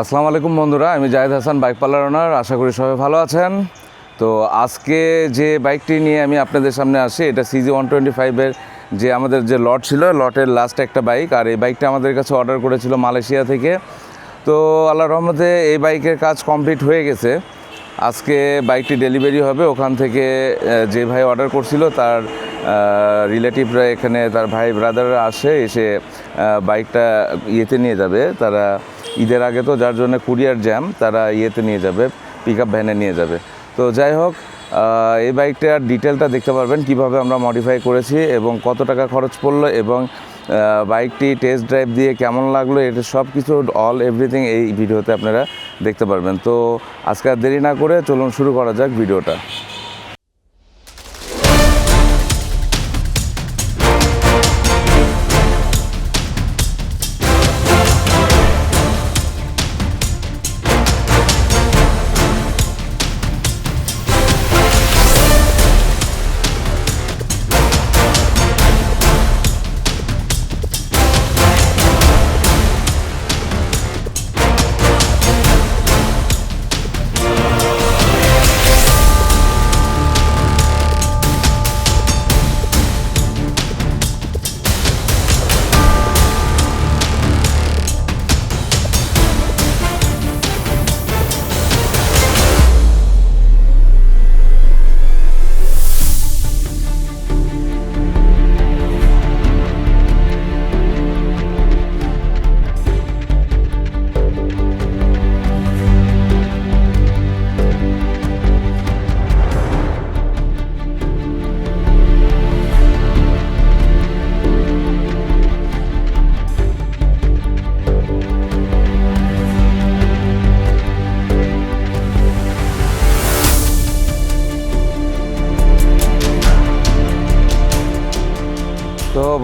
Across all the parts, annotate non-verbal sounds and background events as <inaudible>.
আসসালামু আলাইকুম বন্ধুরা, আমি Zahed Hasan, bike parlour owner. আশা করি সবাই ভালো আছেন। তো আজকে যে বাইকটি নিয়ে আমি আপনাদের সামনে আসি, এটা সিজি ওয়ান টোয়েন্টি ফাইভের যে আমাদের যে লট ছিল, লটের লাস্ট একটা বাইক। আর এই বাইকটা আমাদের কাছে অর্ডার করেছিল মালয়েশিয়া থেকে। তো আল্লাহ রহমতে এই বাইকের কাজ কমপ্লিট হয়ে গেছে। আজকে বাইকটি ডেলিভারি হবে। ওখান থেকে যে ভাই অর্ডার করছিল, তার রিলেটিভরা এখানে, তার ভাই ব্রাদাররা আসে, এসে বাইকটা ইয়েতে নিয়ে যাবে। তারা ঈদের আগে তো, যার জন্য কুরিয়ার জ্যাম তারা ইয়েতে নিয়ে যাবে পিক আপ ভ্যানে নিয়ে যাবে। তো যাই হোক এই বাইকটার ডিটেলটা দেখতে পারবেন, কীভাবে আমরা মডিফাই করেছি এবং কত টাকা খরচ পড়ল এবং বাইকটি টেস্ট ড্রাইভ দিয়ে কেমন লাগল, এটা সব কিছু অল এভরিথিং এই ভিডিওতে আপনারা দেখতে পারবেন। তো আজকে আর দেরি না করে চলুন শুরু করা যাক ভিডিওটা।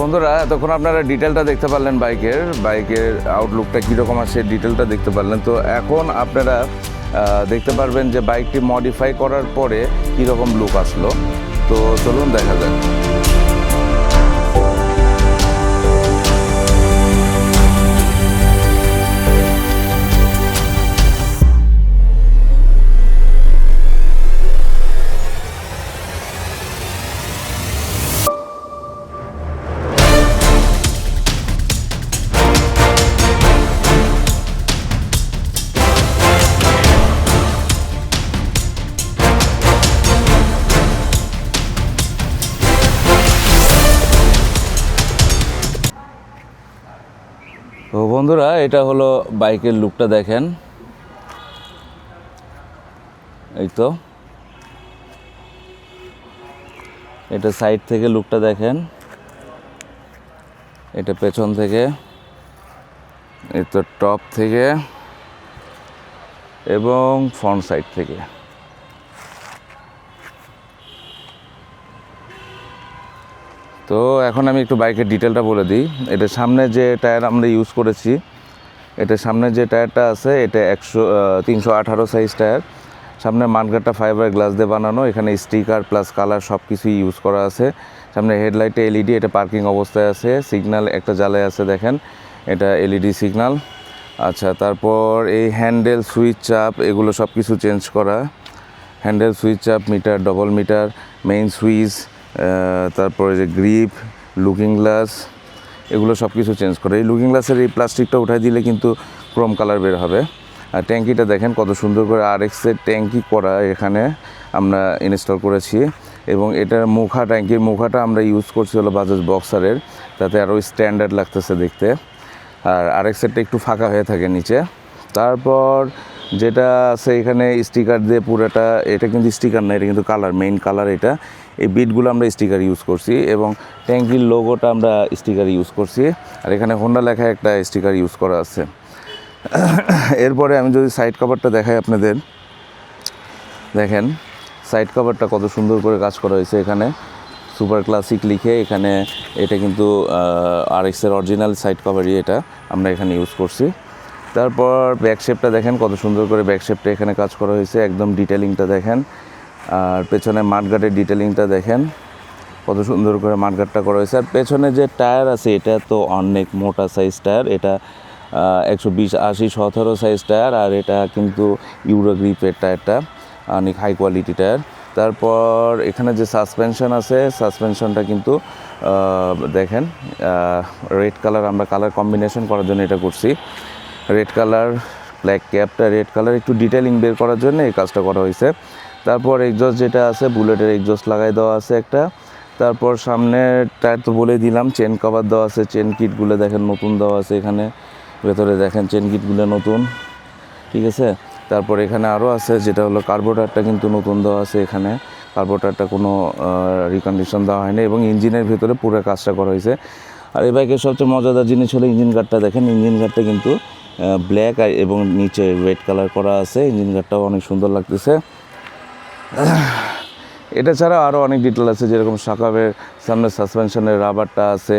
বন্ধুরা, এতক্ষণ আপনারা ডিটেলটা দেখতে পারলেন বাইকের বাইকের আউটলুকটা কীরকম আছে ডিটেলটা দেখতে পারলেন। তো এখন আপনারা দেখতে পারবেন যে বাইকটি মডিফাই করার পরে কীরকম লুক আসলো। তো চলুন দেখা যাক। তো বন্ধুরা, এটা হলো বাইকের লুকটা দেখেন। এই তো। এটা সাইড থেকে লুকটা দেখেন। এটা পেছন থেকে। এই তো টপ থেকে। এবং ফ্রন্ট সাইড থেকে। তো এখন আমি একটু বাইকের ডিটেলটা বলে দিই। এটা সামনে যে টায়ার আমরা ইউজ করেছি, এটা সামনে যে টায়ারটা আছে, এটা একশো তিনশো আঠারো সাইজ টায়ার। সামনে মানগাটটা ফাইবার গ্লাস দিয়ে বানানো, এখানে স্টিকার প্লাস কালার সব কিছুই ইউজ করা আছে। সামনে হেডলাইটে এলইডি এটা পার্কিং অবস্থায় আছে। সিগন্যাল একটা জ্বালায় আছে, দেখেন। এটা এলইডি সিগন্যাল আচ্ছা তারপর এই হ্যান্ডেল সুইচ চাপ এগুলো সব কিছু চেঞ্জ করা। হ্যান্ডেল সুইচ চাপ meter double meter main switch তারপরে যে গ্রিপ লুকিং গ্লাস এগুলো সব কিছু চেঞ্জ করে। এই লুকিং গ্লাসের এই প্লাস্টিকটা উঠাই দিলে কিন্তু ক্রোম কালার বের হবে। আর ট্যাঙ্কিটা দেখেন কত সুন্দর করে আর এক্সের ট্যাঙ্কি করা এখানে আমরা ইনস্টল করেছি। এবং এটার মুখা ট্যাঙ্কির মুখাটা আমরা ইউজ করছি হলো বাজাজ বক্সারের তাতে আরও স্ট্যান্ডার্ড লাগতেছে দেখতে। আর আর এক্সেরটা একটু ফাঁকা হয়ে থাকে নিচে। তারপর যেটা আছে এখানে স্টিকার দিয়ে পুরোটা, এটা কিন্তু স্টিকার না, এটা কিন্তু কালার মেইন কালার এটা। এই বিটগুলো আমরা স্টিকার ইউজ করছি এবং ট্যাঙ্কির লোগোটা আমরা স্টিকার ইউজ করছি। আর এখানে হোন্ডা লেখা একটা স্টিকার ইউজ করা আছে। এরপরে আমি যদি সাইড কভারটা দেখাই আপনাদের। দেখেন সাইড কভারটা কত সুন্দর করে কাজ করা হয়েছে এখানে। সুপার ক্লাসিক লিখে এখানে এটা কিন্তু আর এক্সের অরিজিনাল সাইড কভারই এটা আমরা এখানে ইউজ করছি। তারপর ব্যাক শেপটা দেখেন, কত সুন্দর করে ব্যাক শেপটা এখানে কাজ করা হয়েছে। একদম ডিটেলিংটা দেখেন। আর পেছনে মাঠগাটের ডিটেলিংটা দেখেন। কত সুন্দর করে মাঠঘাটটা করা হয়েছে। আর পেছনে যে টায়ার আছে, এটা তো অনেক মোটা সাইজ টায়ার। এটা একশো বিশ, আশি, সতেরো সাইজ টায়ার। আর এটা কিন্তু ইউরো গ্রিপের টায়ারটা, অনেক হাই কোয়ালিটি টায়ার। তারপর এখানে যে সাসপেনশন আছে সাসপেনশনটা কিন্তু দেখেন রেড কালার আমরা কালার কম্বিনেশন করার জন্য এটা করছি। রেড কালার ব্ল্যাক ক্যাপটা রেড কালার একটু ডিটেলিং বের করার জন্য এই কাজটা করা হয়েছে। তারপর এক্সস্ট যেটা আছে বুলেটের এক্সস্ট লাগাই দেওয়া আছে একটা। তারপর সামনে টায়ার তো বলে দিলাম চেন কভার দেওয়া আছে চেন কিটগুলো দেখেন নতুন দেওয়া আছে এখানে। ভেতরে দেখেন চেন কিটগুলো নতুন, ঠিক আছে? তারপর এখানে আরও আছে, যেটা হলো কার্বোটারটা কিন্তু নতুন দেওয়া আছে এখানে। কার্বোটারটা কোনো রিকন্ডিশন দেওয়া হয়নি এবং ইঞ্জিনের ভেতরে পুরো কাজটা করা হয়েছে। আর এই বাইকের সবচেয়ে মজাদার জিনিস হলো ইঞ্জিন গার্ডটা দেখেন। ইঞ্জিন গার্ডটা কিন্তু ব্ল্যাক এবং নিচে রেড কালার করা আছে। ইঞ্জিন গার্ডটাও অনেক সুন্দর লাগতেছে। <sighs> এটা ছাড়া আরও অনেক ডিটেল আছে, যেরকম সাকাবের সামনে সাসপেনশনের রাবারটা আছে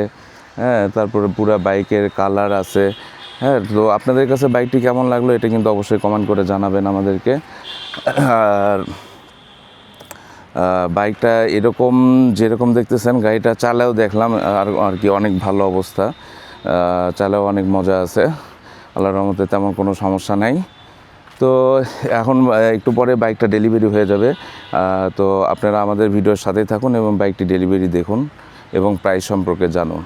হ্যাঁ তারপরে পুরো বাইকের কালার আছে হ্যাঁ তো আপনাদের কাছে বাইকটি কেমন লাগল এটা কিন্তু অবশ্যই কমেন্ট করে জানাবেন আমাদেরকে। আর বাইকটা এরকম, যেরকম দেখতেছেন, গাড়িটা চালাও দেখলাম, আর আর কি অনেক ভালো অবস্থা চালাও অনেক মজা আছে, আল্লাহর রহমতে তেমন কোনো সমস্যা নাই। তো এখন একটু পরে বাইকটা ডেলিভারি হয়ে যাবে। তো আপনারা আমাদের ভিডিওর সাথেই থাকুন এবং বাইকটি ডেলিভারি দেখুন এবং প্রাইস সম্পর্কে জানুন।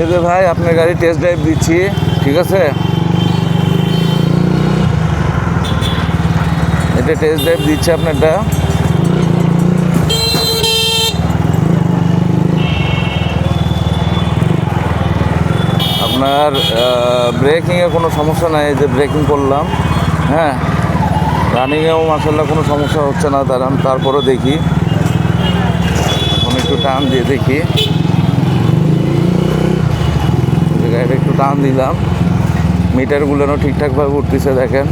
এই যে ভাই, আপনার গাড়ি টেস্ট ড্রাইভ দিচ্ছি, ঠিক আছে? এটা টেস্ট ড্রাইভ দিচ্ছে আপনারটা। আপনার ব্রেকিংয়ে কোনো সমস্যা নাই যে ব্রেকিং করলাম হ্যাঁ? রানিংয়েও মাসাল্লাহ কোনো সমস্যা হচ্ছে না তার তারপরও দেখি। এখন একটু টান দিয়ে দেখি যে গাড়িটা একটু টান দিলাম। মিটারগুলোও ঠিকঠাকভাবে উঠতেছে দেখেন।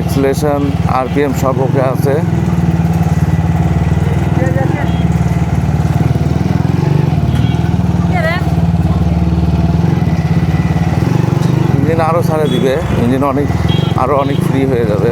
এক্সলেশন আরপিএম সব ওকে আছে। ইঞ্জিন আরও ছাড়ে দিবে। ইঞ্জিন অনেক আরও অনেক ফ্রি হয়ে যাবে।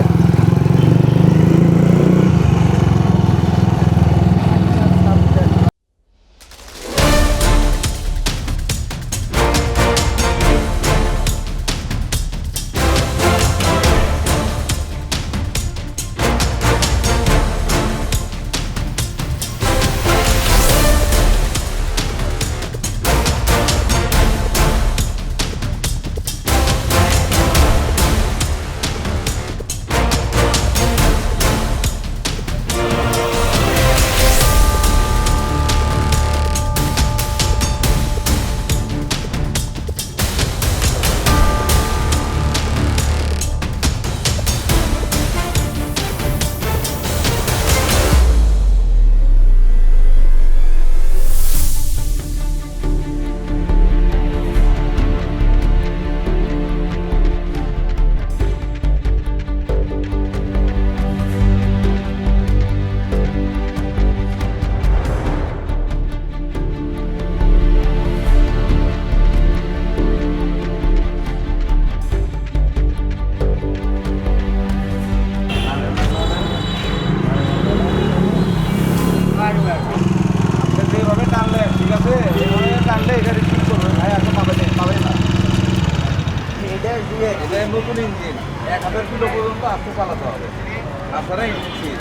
আপনারা ইঞ্জিন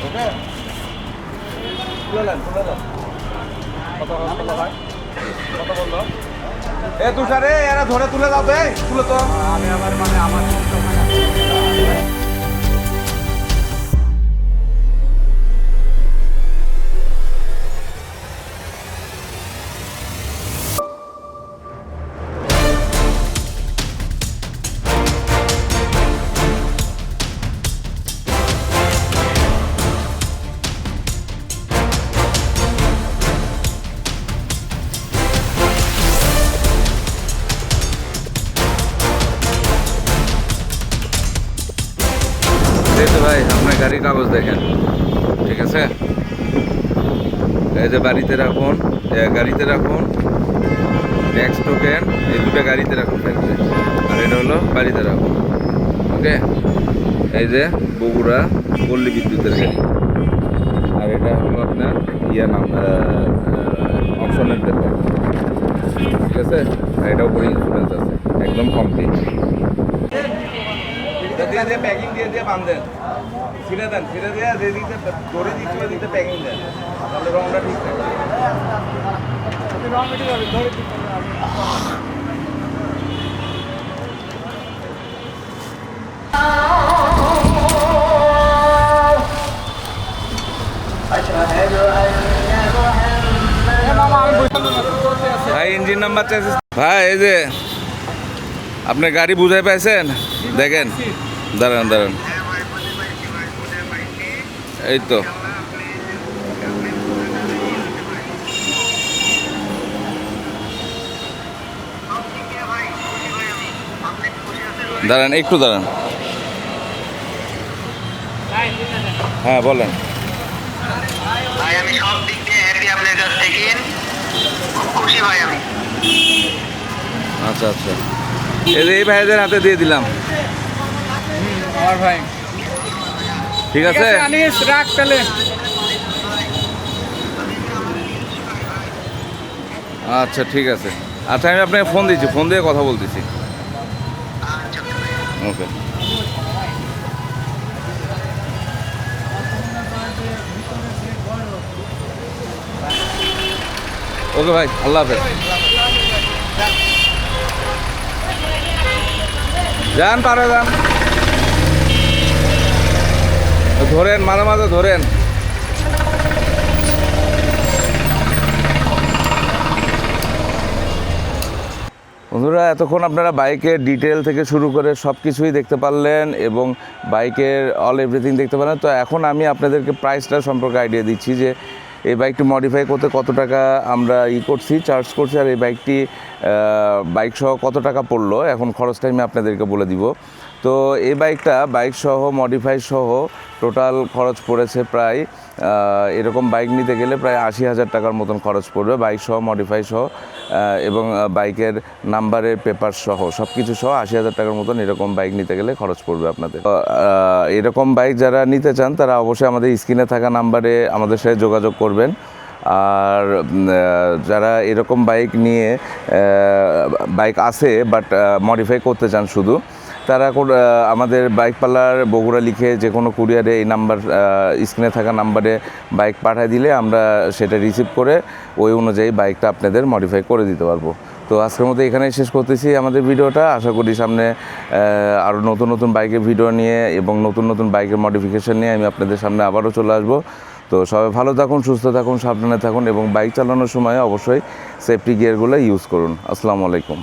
ওকে? তুলে নেন খুলে নেন কত কত ভাই কত বলল? এ, তুষারে এরা ধরে তুলে যাবে তুলে তো। আমি আমার মানে আমার কাগজ দেখেন। ঠিক আছে? এই যে বাড়িতে রাখুন গাড়িতে রাখুন ট্যাক্স টোকেন এই দুটো গাড়িতে রাখুন থাকবে আর এটা হলো বাড়িতে রাখুন। ওকে এই যে বগুড়া পল্লী বিদ্যুতের গাড়ি। আর এটা হলো আপনার ইয়া নাম অপশনের পেপার ঠিক আছে? আর এটার উপরে ইন্স্যুরেন্স আছে। একদম কমপ্লিট দিয়ে দিয়ে প্যাকিং দিয়ে দিয়ে বান্ধেন ছিঁড়ে দেন, ছিঁড়ে দিয়ে যে দিতে, দড়ি দিতে ওই দিতে প্যাকিং দেন। তাহলে রংটা ঠিক থাকে ভাই ইঞ্জিন নাম্বার চেয়েছে ভাই, এই যে, আপনি গাড়ি বুঝাই পাইছেন? দেখেন। দাঁড়ান দাঁড়ান। এই তো। দাঁড়ান একটু দাঁড়ান। হ্যাঁ বলেন। ভাই আমি সব দিক দিয়ে হ্যাপি আপনার কাছ থেকে। খুব খুশি ভাই আমি। আচ্ছা আচ্ছা। এই যে এই ভাইদের হাতে দিয়ে দিলাম। আমার ভাই। ঠিক আছে? আনিস রাখ তাহলে। আচ্ছা ঠিক আছে। আচ্ছা আমি আপনাকে ফোন দিচ্ছি ফোন দিয়ে কথা বলতেছি। ওকে। ওকে ভাই আল্লাহ হাফেজ। যান পারে যান। ধরেন, মাঝে মাঝে ধরেন। বন্ধুরা, এতক্ষণ আপনারা বাইকের ডিটেল থেকে শুরু করে সব কিছুই দেখতে পারলেন এবং বাইকের অল এভরিথিং দেখতে পারলেন। তো এখন আমি আপনাদেরকে প্রাইসটা সম্পর্কে আইডিয়া দিচ্ছি যে, এই বাইকটি মডিফাই করতে কত টাকা আমরা ই করছি চার্জ করছি, আর এই বাইকটি বাইক সহ কত টাকা পড়ল। এখন খরচটা আমি আপনাদেরকে বলে দিব। তো এই বাইকটা বাইক সহ মডিফাই সহ টোটাল খরচ পড়েছে প্রায় এরকম বাইক নিতে গেলে প্রায় আশি হাজার টাকার মতন খরচ পড়বে। বাইক সহ মডিফাই সহ এবং বাইকের নাম্বারের পেপার সহ সব কিছু সহ আশি হাজার টাকার মতন এরকম বাইক নিতে গেলে খরচ পড়বে আপনাদের। এরকম বাইক যারা নিতে চান, তারা অবশ্যই আমাদের স্ক্রিনে থাকা নাম্বারে আমাদের সাথে যোগাযোগ করবেন। আর যারা এরকম বাইক নিয়ে বাইক আছে বাট মডিফাই করতে চান শুধু তারা আমাদের বাইক পার্লার বগুড়া লিখে যে কোনো কুরিয়ারে এই নাম্বার স্ক্রিনে থাকা নাম্বারে বাইক পাঠিয়ে দিলে আমরা সেটা রিসিভ করে ওই অনুযায়ী বাইকটা আপনাদের মডিফাই করে দিতে পারব। তো আজকের মতো এখানেই শেষ করতেছি আমাদের ভিডিওটা। আশা করি সামনে আরও নতুন নতুন বাইকের ভিডিও নিয়ে এবং নতুন নতুন বাইকের মডিফিকেশন নিয়ে আমি আপনাদের সামনে আবারও চলে আসব। তো সবাই ভালো থাকুন, সুস্থ থাকুন, সাবধানে থাকুন এবং বাইক চালানোর সময় অবশ্যই সেফটি গিয়ারগুলো ইউজ করুন। আসসালামু আলাইকুম।